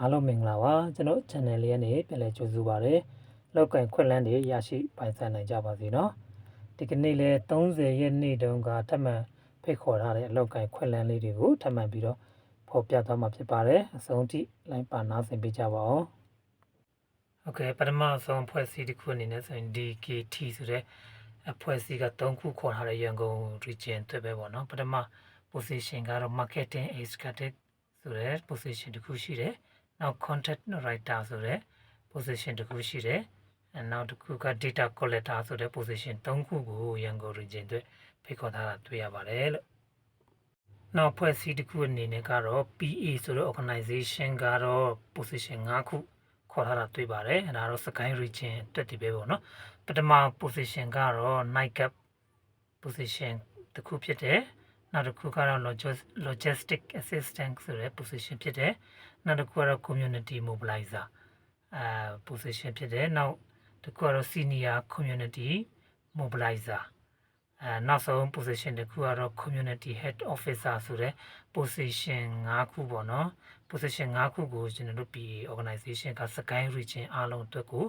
အားလုံးမင်္ဂလာပါကျွန်တော် channel လေးကနေပြန်လည်ကြိုဆိုပါရစေလောက်ကင်ခွက်လန်းတွေရရှိပိုင်ဆိုင်နိုင်ကြပါစေနော်ဒီကနေ့လဲ30ရက်နေ့တုန်းကထပ်မံဖိတ်ခေါ်ထားတဲ့လောက်ကင်ခွက်လန်းလေးတွေကိုထပ်မံပြီးတော့ဖော်ပြသွားမှာဖြစ်ပါတယ်အဆုံးထိ line ပါနားဆင်ပေးကြပါဦးဟုတ်ကဲ့ပထမဆုံးဖွဲ့စည်းတစ်ခုအနေနဲ့ဆိုရင် DKT ဆိုတဲ့အဖွဲ့အစည်းက3ခုခေါ်ထားတဲ့ရန်ကုန် region အတွက်ပဲပေါ့နော်ပထမ position ကတော့ marketing executive ဆိုတဲ့ position တစ်ခုရှိတယ်။ နောက် content writer ဆိုတဲ့ position တစ်ခုရှိတယ်။အဲနောက်တစ်ခုက data collector ဆိုတဲ့ position ၃ခုကိုရန်ကုန် region အတွက်ဖိတ်ခေါ်ထားတာတွေ့ရပါတယ်လို့။နောက်ဖွဲ့စည်းတစ်ခုအနေနဲ့ကတော့ PA ဆိုတဲ့ organization ကတော့ position ၅ခုခေါ်ထားတာတွေ့ပါတယ်။အဲဒါတော့ Sky region အတွက်ဒီပဲပေါ့နော်။ပထမ position ကတော့ night cap position တစ်ခုဖြစ်တယ်။ နောက်တစ်ခုကတော့ logistic assistant ဆိုတဲ့ position ဖြစ်တယ်နောက်တစ်ခုကတော့ community mobilizer အဲ position ဖြစ်တယ်နောက်တစ်ခုကတော့ senior community mobilizer အဲနောက်ဆုံး position တစ်ခုကတော့ community head officer ဆိုတဲ့ position 5ခုပေါ့နော် position 5ခုကိုကျွန်တော်တို့ PA organization က Sky region အားလုံးအတွက်ကို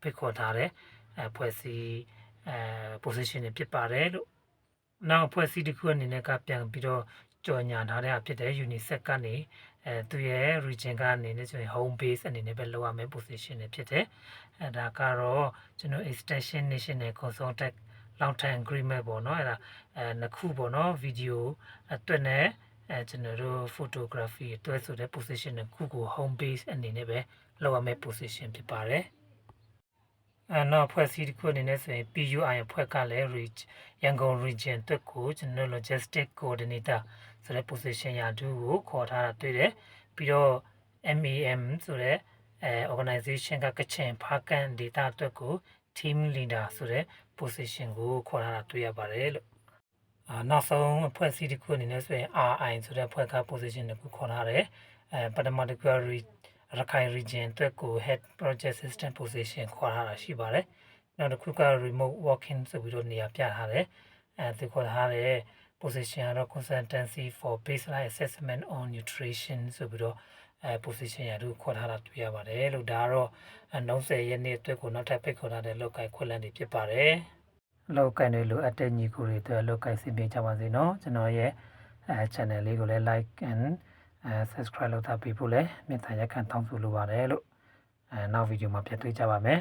ဖိတ်ခေါ်ထားတဲ့အဲဖွဲ့စည်းအဲ position တွေဖြစ်ပါတယ်လို့ နောက်ဖွဲ့စည်းတစ်ခုအနေနဲ့ကပြန်ပြီးတော့ကြော်ညာထားတဲ့ဖြစ်တဲ့ UNICEF ကနေအဲသူရဲ့ region ကနေနဲ့ဆိုရင် home base အနေနဲ့ပဲလောက်ရမယ့် position တွေဖြစ်တယ်အဲဒါကတော့ကျွန်တော် extension national consultant long term agreement ပေါ့နော်အဲဒါအဲနှစ်ခုပေါ့နော် video အတွက်နဲ့အဲကျွန်တော်တို့ photography အတွက်ဆိုတဲ့ position တစ်ခုကို home base အနေနဲ့ပဲလောက်ရမယ့် position ဖြစ်ပါတယ် အဲနောက်ဖွဲ့စည်းတစ်ခုအနေနဲ့ဆိုရင် PUI အဖွဲ့ကလည်း reach ရန်ကုန် region အတွက်ကိုကျွန်တော် logistic coordinator ဆိုတဲ့ position ရာတူကိုခေါ်ထားတာတွေ့တယ်ပြီးတော့ MAM ဆိုတဲ့အဲ organization ကကချင်ဖားကန် data အတွက်ကို team leader ဆိုတဲ့ position ကိုခေါ်ထားတာတွေ့ရပါတယ်လို့အာနောက်ဆုံးအဖွဲ့အစည်းတစ်ခုအနေနဲ့ဆိုရင် RI ဆိုတဲ့အဖွဲ့က position တစ်ခုခေါ်ထားတယ်အဲပထမတစ်ခုက ရခိုင် region အတွက်ကို head project system position ခေါ်ထားတာရှိပါတယ်နောက်တစ်ခုက remote working ဆိုပြီးတော့နေရာပြထားတယ်အဲသူခေါ်ထားတဲ့ position ကတော့ consultancy for baseline assessment on nutrition ဆိုပြီးတော့အဲ position ရတူခေါ်ထားတာတွေ့ရပါတယ်လို့ဒါကတော့90ရက်နေ့အတွက်ကိုနောက်ထပ်ဖိတ်ခေါ်ထားတဲ့လောက်ကိုင်ခွင့်လန်းတွေဖြစ်ပါတယ်လောက်ကိုင်တွေလိုအပ်တဲ့ညီကိုတွေအတွက်လောက်ကိုင်စီပင်ကြပါစေနော်ကျွန်တော်ရဲ့အဲ channel လေးကိုလည်း like and အဲ subscribe လုပ်ထားပေးဖို့လည်းမေတ္တာရက်ခံတောင်းဆိုလိုပါတယ်လို့အဲနောက်ဗီဒီယိုမှာပြန်တွေ့ကြပါမယ်